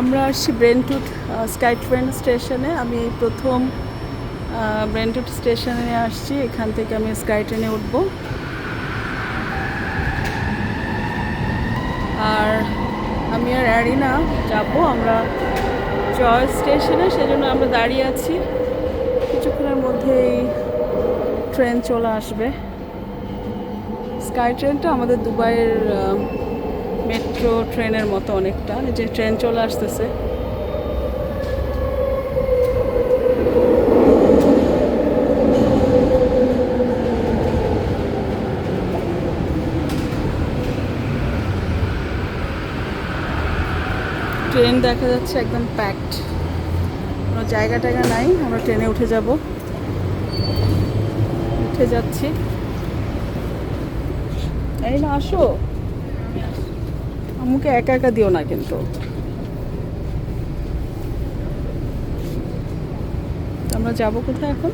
আমরা আসছি ব্রেনটুট sky train স্টেশনে। আমি প্রথম ব্রেনটুট স্টেশনে আসছি। এখান থেকে আমি স্কাই ট্রেনে উঠব। আর আমি আর অ্যারিনা যাব আমরা জয় স্টেশনে, সেজন্য আমরা দাঁড়িয়ে আছি। কিছুক্ষণের মধ্যেই ট্রেন চলে আসবে। স্কাই ট্রেনটা আমাদের দুবাইয়ের মেট্রো ট্রেনের মতো অনেকটা যে ট্রেন চলে আসতেছে। ট্রেন দেখা যাচ্ছে একদম প্যাকড কোনো জায়গা টায়গা নাই, আমরা ট্রেনে উঠে যাব। উঠে যাচ্ছি। এই না আসো। আমাকে একা একা দিও না কিন্তু। আমরা যাব কোথায় এখন?